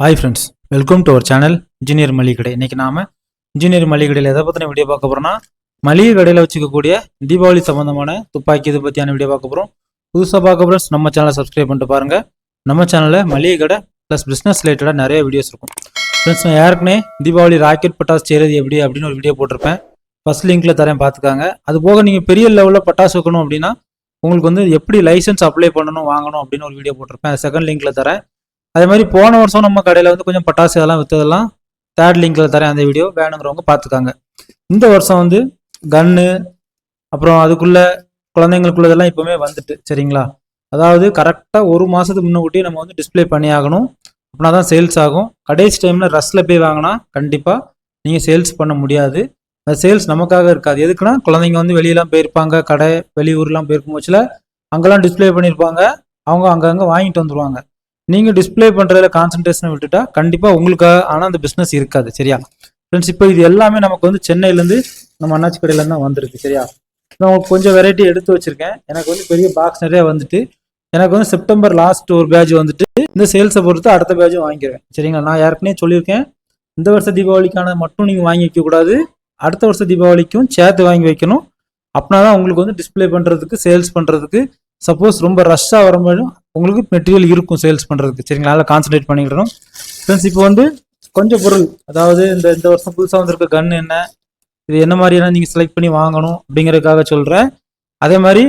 Hi friends welcome to our channel engineer மளிகை கடை இன்னைக்கு நாம இன்ஜினியர் மளிகை கடையில் எதை பற்றின வீடியோ பார்க்க போகிறோம்னா மளிகை கடையில் வச்சுக்கக்கூடிய தீபாவளி சம்பந்தமான துப்பாக்கி இது பற்றியான வீடியோ பார்க்க போகிறோம் புதுசாக பார்க்க ஃப்ரெண்ட்ஸ் நம்ம சேனலை சப்ஸ்கிரைப் பண்ணிட்டு பாருங்கள் நம்ம சேனலில் மளிகை கடை ப்ளஸ் பிஸ்னஸ் ரிலேட்டடாக நிறைய வீடியோஸ் இருக்கும். ஃப்ரெண்ட்ஸ் நான் யாருக்குனே தீபாவளி ராக்கெட் பட்டாசு செய்கிறது எப்படி அப்படின்னு ஒரு வீடியோ போட்டிருப்பேன். ஃபர்ஸ்ட் லிங்கில் தரேன் பார்த்துக்காங்க. அது போக நீங்கள் பெரிய லெவலில் பட்டாசு வைக்கணும் அப்படின்னா உங்களுக்கு வந்து எப்படி லைசன்ஸ் அப்ளை பண்ணணும் வாங்கணும் அப்படின்னு ஒரு வீடியோ போட்டிருப்பேன். செகண்ட் லிங்கில் தரேன். அதே மாதிரி போன வருஷம் நம்ம கடையில் வந்து கொஞ்சம் பட்டாசு அதெல்லாம் விற்றதெல்லாம் தேர்ட் லிங்க்கில் தரேன் அந்த வீடியோ வேணுங்கிறவங்க பார்த்துக்காங்க. இந்த வருஷம் வந்து கன்னு அப்புறம் அதுக்குள்ளே குழந்தைங்களுக்குள்ளதெல்லாம் இப்போவுமே வந்துட்டு சரிங்களா? அதாவது கரெக்டாக ஒரு மாதத்துக்கு முன்னக்கூட்டியே நம்ம வந்து டிஸ்ப்ளே பண்ணி ஆகணும். அப்படின்னா தான் சேல்ஸ் ஆகும். கடைசி டைமில் ரஷ்ஷில் போய் வாங்கினா கண்டிப்பாக நீங்கள் சேல்ஸ் பண்ண முடியாது. அந்த சேல்ஸ் நமக்காக இருக்காது. எதுக்குன்னா குழந்தைங்க வந்து வெளியெல்லாம் போயிருப்பாங்க கடை வெளியூர்லாம் போயிருக்கும் போச்சுல அங்கெல்லாம் டிஸ்ப்ளே பண்ணியிருப்பாங்க அவங்க அங்கங்கே வாங்கிட்டு வந்துடுவாங்க நீங்கள் டிஸ்பிளே பண்ணுறதுல கான்சன்ட்ரேஷனை விட்டுட்டா கண்டிப்பாக உங்களுக்கு ஆனால் அந்த பிஸ்னஸ் இருக்காது சரியா? ஃப்ரெண்ட்ஸ் இப்போ இது எல்லாமே நமக்கு வந்து சென்னையிலேருந்து நம்ம அண்ணாச்சி கடையிலேருந்து தான் வந்திருக்கு சரியா? நான் உங்களுக்கு கொஞ்சம் வெரைட்டி எடுத்து வச்சுருக்கேன். எனக்கு வந்து பெரிய பாக்ஸ் நிறையா வந்துட்டு எனக்கு வந்து செப்டம்பர் லாஸ்ட் ஒரு பேட்ச் வந்துட்டு இந்த சேல்ஸை பொறுத்து அடுத்த பேட்சும் வாங்கிடுவேன் சரிங்களா? நான் ஏற்கனவே சொல்லியிருக்கேன். இந்த வருஷ தீபாவளிக்கான மட்டும் நீங்கள் வாங்கி வைக்கக்கூடாது அடுத்த வருஷ தீபாவளிக்கும் சேர்த்து வாங்கி வைக்கணும். அப்படின்னா தான் உங்களுக்கு வந்து டிஸ்பிளே பண்ணுறதுக்கு சேல்ஸ் பண்ணுறதுக்கு சப்போஸ் ரொம்ப ரஷ்ஷாக வரும்போது உங்களுக்கு மெட்டீரியல் இருக்கும் சேல்ஸ் பண்ணுறதுக்கு சரிங்களா? அதில் கான்சன்ட்ரேட் பண்ணிக்கிடணும். ஃப்ரெண்ட்ஸ் இப்போ வந்து கொஞ்சம் பொருள். அதாவது இந்த இந்த வருஷம் புதுசாக வந்திருக்க கன் என்ன? இது என்ன மாதிரியான நீங்கள் செலக்ட் பண்ணி வாங்கணும் அப்படிங்கிறதுக்காக சொல்கிறேன் அதே மாதிரி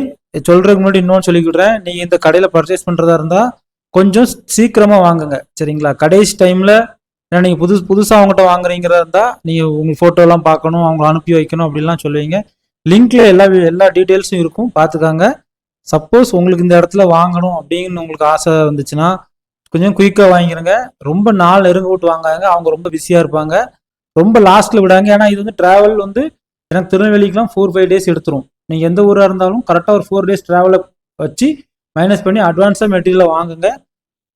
சொல்கிறதுக்கு முன்னாடி இன்னொன்று சொல்லிக்கிடுறேன். நீங்கள் இந்த கடையில் பர்ச்சேஸ் பண்ணுறதா இருந்தால் கொஞ்சம் சீக்கிரமாக வாங்குங்க. சரிங்களா? கடைசி டைமில் ஏன்னா நீங்கள் புதுசு புதுசாக அவங்ககிட்ட வாங்குறீங்கிறதா இருந்தால் நீங்கள் உங்கள் ஃபோட்டோலாம் பார்க்கணும் அவங்கள அனுப்பி வைக்கணும் அப்படிலாம் சொல்லுவீங்க. லிங்க்ல எல்லா எல்லா டீட்டெயில்ஸும் இருக்கும். பார்த்துக்காங்க. சப்போஸ் உங்களுக்கு இந்த இடத்துல வாங்கணும் அப்படின்னு உங்களுக்கு ஆசை வந்துச்சுன்னா கொஞ்சம் குயிக்காக வாங்கிருங்க. ரொம்ப நாள் நெருங்க விட்டு வாங்காங்க அவங்க ரொம்ப பிஸியாக இருப்பாங்க. ரொம்ப லாஸ்ட்டில் விடாங்க ஏன்னா இது வந்து ட்ராவல் வந்து எனக்கு திருநெல்வேலிக்கெலாம் ஃபோர் ஃபைவ் டேஸ் எடுத்துரும். நீங்கள் எந்த ஊராக இருந்தாலும் கரெக்டாக ஒரு ஃபோர் டேஸ் ட்ராவலை வச்சு மைனஸ் பண்ணி அட்வான்ஸாக மெட்டீரியலை வாங்குங்க.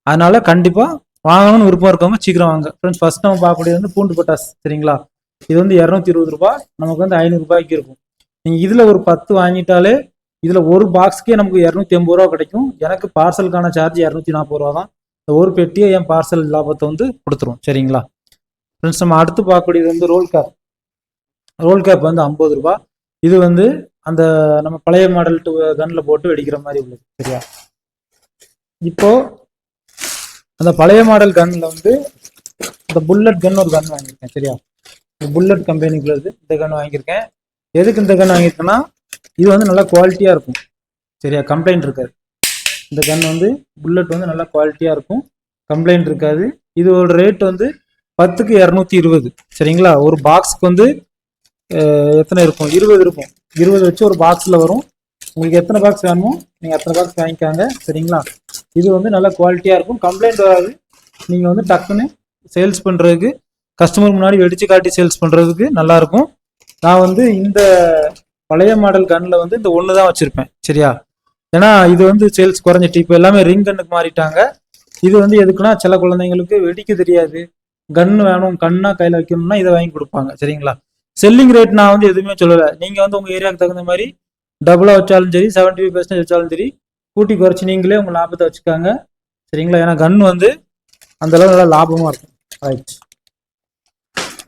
அதனால் கண்டிப்பாக வாங்கணும்னு விருப்பம் இருக்கவங்க சீக்கிரம் வாங்க. ஃப்ரெண்ட்ஸ் ஃபஸ்ட் நம்ம பார்க்கக்கூடியது வந்து பூண்டு பட்டாஸ் சரிங்களா? இது வந்து இரநூத்தி இருபது ரூபா நமக்கு வந்து ஐநூறுரூபாய்க்கு இருக்கும். நீங்கள் இதில் ஒரு பத்து வாங்கிட்டாலே இதில் ஒரு பாக்ஸ்க்கே நமக்கு இரநூத்தி எண்பது ரூபா கிடைக்கும். எனக்கு பார்சலுக்கான சார்ஜ் இரநூத்தி நாற்பது ரூபா தான். இந்த ஒரு பெட்டியை என் பார்சல் லாபத்தை வந்து கொடுத்துரும். சரிங்களா? ஃப்ரெண்ட்ஸ் நம்ம அடுத்து பார்க்கக்கூடியது வந்து ரோல் கேப் ரோல் கேப் வந்து ஐம்பது ரூபா. இது வந்து அந்த நம்ம பழைய மாடல் டூ கன்னில் போட்டு வெடிக்கிற மாதிரி உள்ளது. சரியா? இப்போ அந்த பழைய மாடல் கன்னில் வந்து இந்த புல்லட் கன் ஒரு கன் வாங்கியிருக்கேன். சரியா? இந்த புல்லட் கம்பெனிக்குள்ளது இந்த கன் வாங்கியிருக்கேன். எதுக்கு இந்த கன் வாங்கியிருக்கேன்னா இது வந்து நல்லா குவாலிட்டியாக இருக்கும். சரியா? கம்ப்ளைண்ட் இருக்காது. இந்த கன் வந்து புல்லட் வந்து நல்லா குவாலிட்டியாக இருக்கும். கம்ப்ளைண்ட் இருக்காது. இதோட ரேட் வந்து பத்துக்கு இரநூத்தி இருபது. சரிங்களா? ஒரு பாக்ஸுக்கு வந்து எத்தனை இருக்கும்? இருபது இருக்கும். இருபது வச்சு ஒரு பாக்ஸில் வரும். உங்களுக்கு எத்தனை பாக்ஸ் வேணுமோ நீங்கள் அத்தனை பாக்ஸ் வாங்கிக்காங்க. சரிங்களா? இது வந்து நல்லா குவாலிட்டியாக இருக்கும். கம்ப்ளைண்ட் வராது. நீங்கள் வந்து டக்குன்னு சேல்ஸ் பண்ணுறதுக்கு கஸ்டமர் முன்னாடி வெடிச்சு காட்டி சேல்ஸ் பண்ணுறதுக்கு நல்லாயிருக்கும் நான் வந்து இந்த பழைய மாடல் கன்னில் வந்து இந்த ஒன்று தான் வச்சுருப்பேன் சரியா? ஏன்னா இது வந்து சேல்ஸ் குறைஞ்சிட்டு இப்போ எல்லாமே ரிங் கன்னுக்கு மாறிட்டாங்க. இது வந்து எதுக்குன்னா சில குழந்தைங்களுக்கு வெடிக்க தெரியாது. கன் வேணும் கண்ணா கையில் வைக்கணும்னா இதை வாங்கி கொடுப்பாங்க சரிங்களா? செல்லிங் ரேட் நான் வந்து எதுவுமே சொல்லலை. நீங்கள் வந்து உங்கள் ஏரியாவுக்கு தகுந்த மாதிரி டபுளாக வச்சாலும் சரி செவன்டி ஃபைவ் பர்சன்டேஜ் வச்சாலும் சரி கூட்டி குறைச்சி நீங்களே உங்கள் லாபத்தை வச்சுக்காங்க சரிங்களா? ஏன்னா கன் வந்து அந்தளவு நல்லா லாபமாக இருக்கும். ரைட்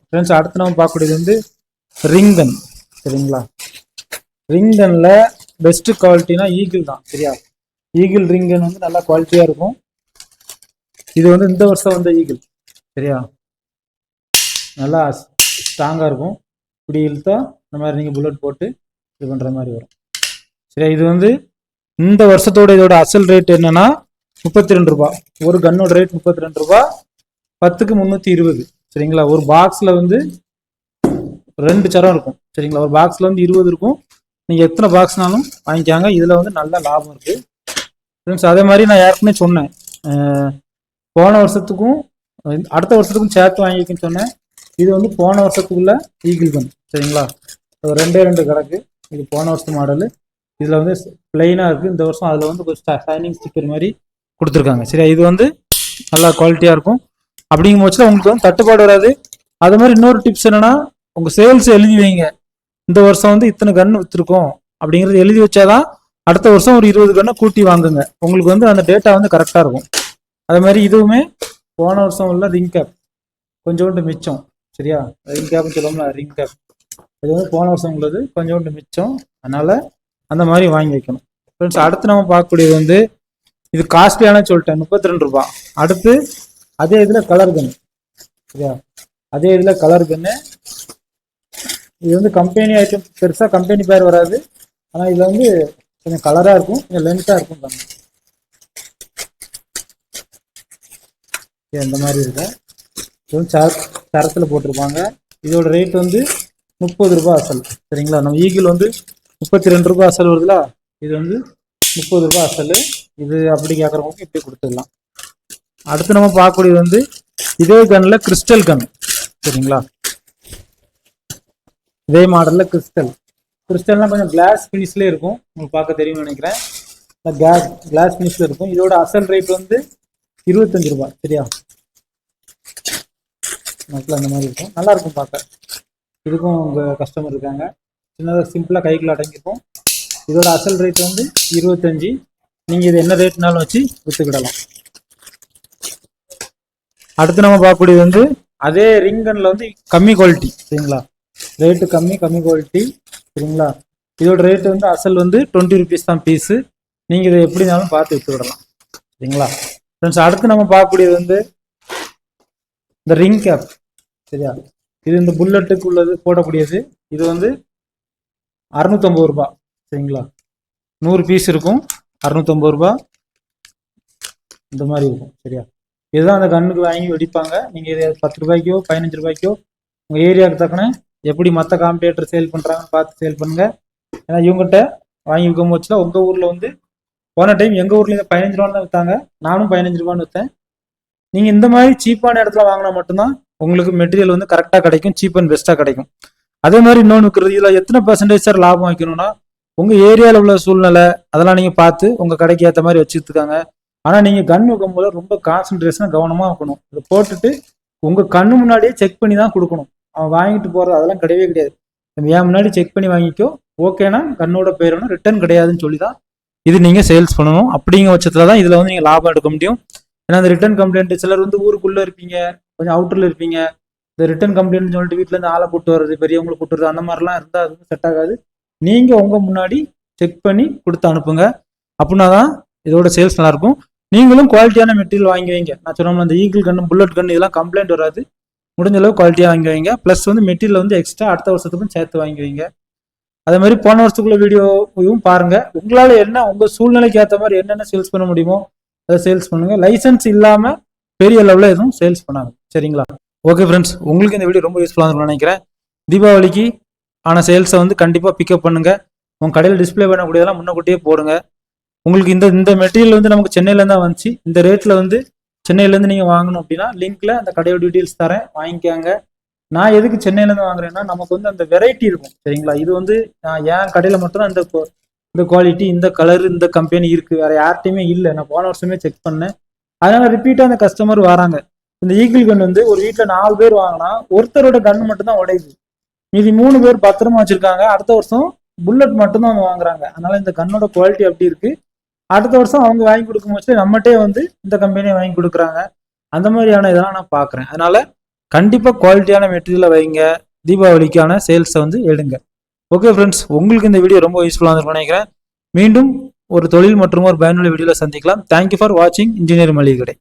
ஃப்ரெண்ட்ஸ் அடுத்து நம்ம பார்க்கக்கூடியது வந்து ரிங்கன் சரிங்களா? ரிங் பெஸ்ட்டு பெஸ்ட் குவாலிட்டினா ஈகிள் தான் சரியா? ஈகிள் ரிங் கன் வந்து நல்லா குவாலிட்டியாக இருக்கும். இது வந்து இந்த வருஷம் வந்த ஈகிள் சரியா? நல்லா ஸ்ட்ராங்காக இருக்கும். இப்படி இழுத்தா இந்த மாதிரி நீங்கள் புல்லட் போட்டு இது பண்ணுற மாதிரி வரும். சரியா? இது வந்து இந்த வருஷத்தோட இதோட அசல் ரேட் என்னன்னா முப்பத்தி ரெண்டு ரூபா. ஒரு கன்னோட ரேட் முப்பத்தி ரெண்டு ரூபா. பத்துக்கு முந்நூற்றி இருபது சரிங்களா? ஒரு பாக்ஸில் வந்து ரெண்டு சரம் இருக்கும் சரிங்களா? ஒரு பாக்ஸில் வந்து இருபது இருக்கும். நீங்கள் எத்தனை பாக்ஸ்னாலும் வாங்கிக்காங்க. இதில் வந்து நல்ல லாபம் இருக்குது ஃப்ரெண்ட்ஸ் அதே மாதிரி நான் ஏற்கனவே சொன்னேன். போன வருஷத்துக்கும் அடுத்த வருஷத்துக்கும் சேர்த்து வாங்கிக்கன்னு சொன்னேன். இது வந்து போன வருஷத்துக்குள்ள ஈகிள் கன் சரிங்களா? ரெண்டே ரெண்டு கிடக்கு. இது போன வருஷத்து மாடலு இதில் வந்து பிளெயினாக இருக்குது இந்த வருஷம் அதில் வந்து கொஞ்சம் ஷைனிங் ஸ்டிக்கர் மாதிரி கொடுத்துருக்காங்க. சரியா? இது வந்து நல்லா குவாலிட்டியாக இருக்கும். அப்படிங்கும் பட்சத்தில் உங்களுக்கு வந்து தட்டுப்பாடு வராது. அது மாதிரி இன்னொரு டிப்ஸ் என்னென்னா உங்கள் சேல்ஸ் எழுதி வைங்க. இந்த வருஷம் வந்து இத்தனை கன் விற்றுருக்கோம் அப்படிங்கிறது எழுதி வச்சாதான் அடுத்த வருஷம் ஒரு இருபது கன்னை கூட்டி வாங்குங்க. உங்களுக்கு வந்து அந்த டேட்டா வந்து கரெக்டாக இருக்கும். அதே மாதிரி இதுவுமே போன வருஷம் உள்ள ரிங் கேப் கொஞ்சோண்டு மிச்சம். சரியா? ரிங் கேப்னு சொல்லுவோம்ல ரிங் கேப் இது வந்து போன வருஷம் உள்ளது கொஞ்சோண்டு மிச்சம். அதனால அந்த மாதிரி வாங்கி வைக்கணும். ஃப்ரெண்ட்ஸ் அடுத்து நம்ம பார்க்கக்கூடியது வந்து இது காஸ்ட்லியான சொல்லிட்டேன் முப்பத்தி ரெண்டு ரூபா அடுத்து அதே இதில் கலர் கன் சரியா? அதே இதில் கலர் கன்னு இது வந்து கம்பெனி ஐட்டம் பெருசாக கம்பெனி பேர் வராது. ஆனால் இதில் வந்து கொஞ்சம் கலராக இருக்கும். கொஞ்சம் லென்த்தாக இருக்கும் கண்ணு இந்த மாதிரி இருக்கும் இது வந்து சர சரத்தில் போட்டிருப்பாங்க. இதோட ரேட் வந்து முப்பது ரூபாய் அசல். சரிங்களா? நம்ம ஈகிள் வந்து முப்பத்தி ரெண்டு ரூபாய் அசல் வருதுல? இது வந்து முப்பது ரூபாய் அசல். இது அப்படி கேட்குறவங்களுக்கு இப்படி கொடுத்துடலாம். அடுத்து நம்ம பார்க்கக்கூடியது வந்து இதே கன்னில் கிறிஸ்டல் கன் சரிங்களா? இதே மாடலில் கிறிஸ்டல் கிறிஸ்டல்லாம் கொஞ்சம் கிளாஸ் ஃபினிஷ்லேயே இருக்கும். உங்களுக்கு பார்க்க தெரியும்னு நினைக்கிறேன். கிளாஸ் கிளாஸ் ஃபினிஷில் இருக்கும். இதோட அசல் ரேட் வந்து இருபத்தஞ்சு ரூபாய். சரியா? மக்கள் அந்த மாதிரி இருக்கும். நல்லா இருக்கும் பார்க்க. இதுக்கும் உங்கள் கஸ்டமர் இருக்காங்க. சின்னதாக சிம்பிளாக கைக்குள்ள அடங்கியிருக்கும் இதோட அசல் ரேட் வந்து இருபத்தஞ்சி. நீங்கள் இது என்ன ரேட்னாலும் வச்சு விற்றுக்கிடலாம் அடுத்து நம்ம பார்க்கக்கூடியது வந்து அதே ரிங்கனில் வந்து கம்மி குவாலிட்டி சரிங்களா? ரேட்டு கம்மி கம்மி குவாலிட்டி சரிங்களா? இதோட ரேட் வந்து அசல் வந்து டுவெண்ட்டி ருபீஸ் தான் பீஸு நீங்கள் இதை எப்படினாலும் பார்த்து விட்டு விடலாம். சரிங்களா? ஃப்ரெண்ட்ஸ் அடுத்து நம்ம பார்க்கக்கூடியது வந்து இந்த ரிங் கேப் சரியா? இது இந்த புல்லட்டுக்கு உள்ளது போடக்கூடியது. இது வந்து அறுநூத்தொம்பது ரூபா. சரிங்களா? நூறு பீஸ் இருக்கும். அறுநூத்தொம்பது ரூபா. இந்த மாதிரி இருக்கும். சரியா? இதுதான் அந்த கண்ணுக்கு வாங்கி வெடிப்பாங்க. நீங்கள் இது பத்து ரூபாய்க்கோ பதினஞ்சு ரூபாய்க்கோ உங்கள் ஏரியாவுக்கு தக்கன எப்படி மற்ற காம்படேட்டர் சேல் பண்ணுறாங்கன்னு பார்த்து சேல் பண்ணுங்க. ஏன்னா இவங்ககிட்ட வாங்கி விற்கும் போச்சுல உங்கள் ஊரில் வந்து போன டைம் எங்கள் ஊர்லேயும் பதினஞ்சு ரூபான்னு தான் விற்றாங்க நானும் பதினஞ்சு ரூபான்னு விற்றேன் நீங்கள் இந்த மாதிரி சீப்பான இடத்துல வாங்கினா மட்டும்தான் உங்களுக்கு மெட்டீரியல் வந்து கரெக்டாக கிடைக்கும் சீப் அண்ட் பெஸ்ட்டாக கிடைக்கும். அதே மாதிரி இன்னொன்று இருக்கிறது இதில் எத்தனை பர்சன்டேஜ் சார் லாபம் வைக்கணும்னா உங்கள் ஏரியாவில் உள்ள சூழ்நிலை அதெல்லாம் நீங்கள் பார்த்து உங்கள் கடைக்கு ஏற்ற மாதிரி வச்சுருக்காங்க ஆனால் நீங்கள் கன் வைக்கும் போது ரொம்ப கான்சன்ட்ரேஷனாக கவனமாக வைக்கணும் இதை போட்டுட்டு உங்கள் கண்ணு முன்னாடியே செக் பண்ணி தான் கொடுக்கணும். அவன் வாங்கிட்டு போகிறது அதெல்லாம் கிடையவே கிடையாது. நம்ம ஏன் முன்னாடி செக் பண்ணி வாங்கிக்கோ. ஓகேனா கண்ணோட போயிடணும் ரிட்டர்ன் கிடையாதுன்னு சொல்லி தான் இது நீங்கள் சேல்ஸ் பண்ணணும். அப்படிங்கிற பட்சத்தில் தான் இதில் வந்து நீங்கள் லாபம் எடுக்க முடியும். ஏன்னா அந்த ரிட்டர்ன் கம்ப்ளைண்ட் சிலர் வந்து ஊருக்குள்ளே இருப்பீங்க. கொஞ்சம் அவுட்டரில் இருப்பீங்க. இந்த ரிட்டர்ன் கம்ப்ளைண்ட் சொல்லிட்டு வீட்டிலேருந்து ஆளை கூட்டு வர்றது பெரியவங்களை கூட்டு வர்றது அந்த மாதிரிலாம் இருந்தால் அது செட் ஆகாது. நீங்கள் உங்கள் முன்னாடி செக் பண்ணி கொடுத்து அனுப்புங்க. அப்படின்னா தான் இதோட சேல்ஸ் நல்லாயிருக்கும் நீங்களும் குவாலிட்டியான மெட்டீரியல் வாங்கி வைங்க நான் சொன்னோம்ல அந்த ஈகிள் கன்று புல்லட் கன்று இதெல்லாம் கம்ப்ளைண்ட் வராது. முடிஞ்ச அளவு குவாலிட்டியாக வாங்கி வைங்க. ப்ளஸ் வந்து மெட்டீரியல் வந்து எக்ஸ்ட்ரா அடுத்த வருஷத்துக்கும் சேர்த்து வாங்கி வைங்க. அதே மாதிரி போன வருஷத்துக்குள்ள வீடியோவையும் பாருங்கள் உங்களால் என்ன உங்கள் சூழ்நிலைக்கு ஏற்ற மாதிரி என்னென்ன சேல்ஸ் பண்ண முடியுமோ அதை சேல்ஸ் பண்ணுங்கள் லைசன்ஸ் இல்லாமல் பெரிய லெவலில் எதுவும் சேல்ஸ் பண்ணாங்க சரிங்களா? ஓகே ஃப்ரெண்ட்ஸ் உங்களுக்கு இந்த வீடியோ ரொம்ப யூஸ்ஃபுல்லாக இருக்கும்னு நினைக்கிறேன். தீபாவளிக்கு ஆன சேல்ஸை வந்து கண்டிப்பாக பிக்கப் பண்ணுங்கள் உங்கள் கடையில் டிஸ்ப்ளே பண்ணக்கூடியதெல்லாம் முன்னக்கூட்டியே போடுங்க. உங்களுக்கு இந்த இந்த மெட்டீரியல் வந்து நமக்கு சென்னையிலேருந்து தான் வந்துச்சு. இந்த ரேட்டில் வந்து சென்னையிலேருந்து நீங்கள் வாங்கணும் அப்படின்னா லிங்க்ல அந்த கடையோட டீட்டெயில்ஸ் தரேன். வாங்கிக்காங்க. நான் எதுக்கு சென்னையிலேருந்து வாங்குறேன்னா நமக்கு வந்து அந்த வெரைட்டி இருக்கும். சரிங்களா? இது வந்து நான் என் கடையில் மட்டும் அந்த இந்த இந்த குவாலிட்டி இந்த கலர் இந்த கம்பெனி இருக்குது வேறு யார்ட்டையுமே இல்லை. நான் போன வருஷமே செக் பண்ணேன். அதனால் ரிப்பீட்டாக அந்த கஸ்டமர் வராங்க. இந்த ஈகிள் கன் வந்து ஒரு வீட்டில் நாலு பேர் வாங்கினா ஒருத்தரோட கன் மட்டும்தான் உடையுது. மீதி மூணு பேர் பத்திரமா வச்சுருக்காங்க. அடுத்த வருஷம் புல்லட் மட்டும்தான் வந்து வாங்குறாங்க. அதனால் இந்த கன்னோட குவாலிட்டி அப்படி இருக்குது அடுத்த வருஷம் அவங்க வாங்கி கொடுக்கும் போது நம்மகிட்டே வந்து இந்த கம்பெனியை வாங்கி கொடுக்குறாங்க. அந்த மாதிரியான இதெல்லாம் நான் பார்க்குறேன். அதனால் கண்டிப்பாக குவாலிட்டியான மெட்டீரியலை வைங்க. தீபாவளிக்கான சேல்ஸை வந்து எடுங்க. ஓகே ஃப்ரெண்ட்ஸ் உங்களுக்கு இந்த வீடியோ ரொம்ப யூஸ்ஃபுல்லாக இருக்கும்னு நினைக்கிறேன். மீண்டும் ஒரு தொழில் மற்றும் ஒரு பயனுள்ள வீடியோவில் சந்திக்கலாம். தேங்க்யூ ஃபார் வாட்சிங் இன்ஜினியர் மளிகை கடை.